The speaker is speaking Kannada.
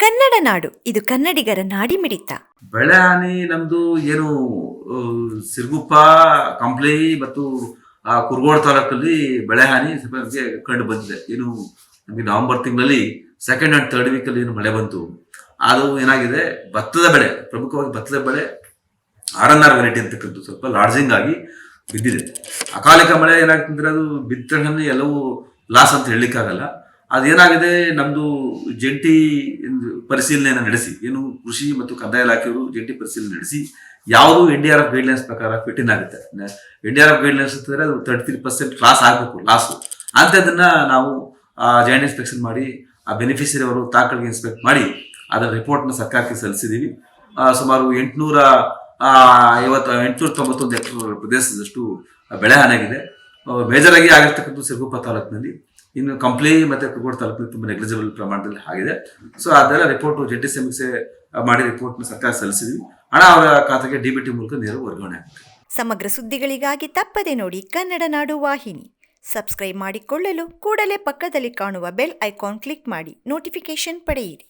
ಕನ್ನಡ ನಾಡು ಇದು ಕನ್ನಡಿಗರ ನಾಡಿಮಿಡಿತ. ಬೆಳೆ ಹಾನಿ ನಮ್ದು ಏನು ಸಿರ್ಗುಪ್ಪ ಕಂಪ್ಲಿ ಮತ್ತು ಆ, ಕುರುಗೋಡು ತಾಲೂಕಲ್ಲಿ ಬೆಳೆ ಹಾನಿ ಕಂಡು ಬಂದಿದೆ. ಏನು ನಮಗೆ ನವೆಂಬರ್ ತಿಂಗಳಲ್ಲಿ ಸೆಕೆಂಡ್ ಅಂಡ್ ಥರ್ಡ್ ವೀಕಲ್ಲಿ ಏನು ಮಳೆ ಬಂತು. ಅದು ಏನಾಗಿದೆ ಭತ್ತದ ಬೆಳೆ ಪ್ರಮುಖವಾಗಿ ಭತ್ತದ ಬೆಳೆ ಆರ್ ಎನ್ ಆರ್ ವೆರೈಟಿ ಅಂತಕ್ಕಂಥ ಸ್ವಲ್ಪ ಲಾಡ್ಜಿಂಗ್ ಆಗಿ ಬಿದ್ದಿದೆ. ಅಕಾಲಿಕ ಮಳೆ ಏನಾಗ್ತಂದ್ರೆ ಅದು ಬಿತ್ತನೆ ಎಲ್ಲವೂ ಲಾಸ್ ಅಂತ ಹೇಳಲಿಕ್ಕಾಗಲ್ಲ. ಅದೇನಾಗಿದೆ? ನಮ್ದು ಜಂಟಿ ಪರಿಶೀಲನೆಯನ್ನು ನಡೆಸಿ, ಏನು ಕೃಷಿ ಮತ್ತು ಕಂದಾಯ ಇಲಾಖೆಯವರು ಜಂಟಿ ಪರಿಶೀಲನೆ ನಡೆಸಿ, ಯಾವುದು N D R F guidelines ಪ್ರಕಾರ ಫಿಟ್ ಆಗುತ್ತೆ. N D R F guidelines ಅಂತಂದ್ರೆ ಅದು ತರ್ಟಿ ತ್ರೀ ಪರ್ಸೆಂಟ್ ಲಾಸ್ ಆಗಬೇಕು ಲಾಸು ಅಂಥದ್ದನ್ನ ನಾವು ಜಾಯಿಂಟ್ ಇನ್ಸ್ಪೆಕ್ಷನ್ ಮಾಡಿ, ಆ ಬೆನಿಫಿಷರಿ ಅವರು ತಾಕಳಿಗೆ ಇನ್ಸ್ಪೆಕ್ಟ್ ಮಾಡಿ, ಅದರ ರಿಪೋರ್ಟ್ನ ಸರ್ಕಾರಕ್ಕೆ ಸಲ್ಲಿಸಿದ್ದೀವಿ ಸುಮಾರು ಎಂಟುನೂರ ಐವತ್ತು, ಎಂಟುನೂರ ತೊಂಬತ್ತೊಂದು ಹೆಕ್ಟರ್ ಪ್ರದೇಶದಷ್ಟು ಬೆಳೆ ಹಾನಿಯಾಗಿದೆ ಮೇಜರ್ ಆಗಿ ಆಗಿರ್ತಕ್ಕಂಥ ಸಿರುಗುಪ್ಪ ತಾಲೂಕಿನಲ್ಲಿ ಇನ್ನು ಕಂಪ್ಲಿ ಮತ್ತೆ ಕೋರ್ಟ್ ತಾಲೂಕಿನಲ್ಲಿ ತುಂಬಾ ನೆಗ್ಲಿಜಿಬಲ್ ಪ್ರಮಾಣದಲ್ಲಿ ಆಗಿದೆ. ಸೊ ಅದೆಲ್ಲ ರಿಪೋರ್ಟ್ ಜಂಟಿ ಸಮೀಕ್ಷೆ ಮಾಡಿ ರಿಪೋರ್ಟ್ ಸರ್ಕಾರ ಸಲ್ಲಿಸಿದ್ವಿ. ಹಣ ಅವರ ಖಾತೆಗೆ ಡಿಬಿಟಿ ಮೂಲಕ ನೇರ ವರ್ಗಾವಣೆ ಆಗುತ್ತೆ. ಸಮಗ್ರ ಸುದ್ದಿಗಳಿಗಾಗಿ ತಪ್ಪದೆ ನೋಡಿ ಕನ್ನಡ ನಾಡು ವಾಹಿನಿ. ಸಬ್ಸ್ಕ್ರೈಬ್ ಮಾಡಿಕೊಳ್ಳಲು ಕೂಡಲೇ ಪಕ್ಕದಲ್ಲಿ ಕಾಣುವ ಬೆಲ್ ಐಕಾನ್ ಕ್ಲಿಕ್ ಮಾಡಿ ನೋಟಿಫಿಕೇಶನ್ ಪಡೆಯಿರಿ.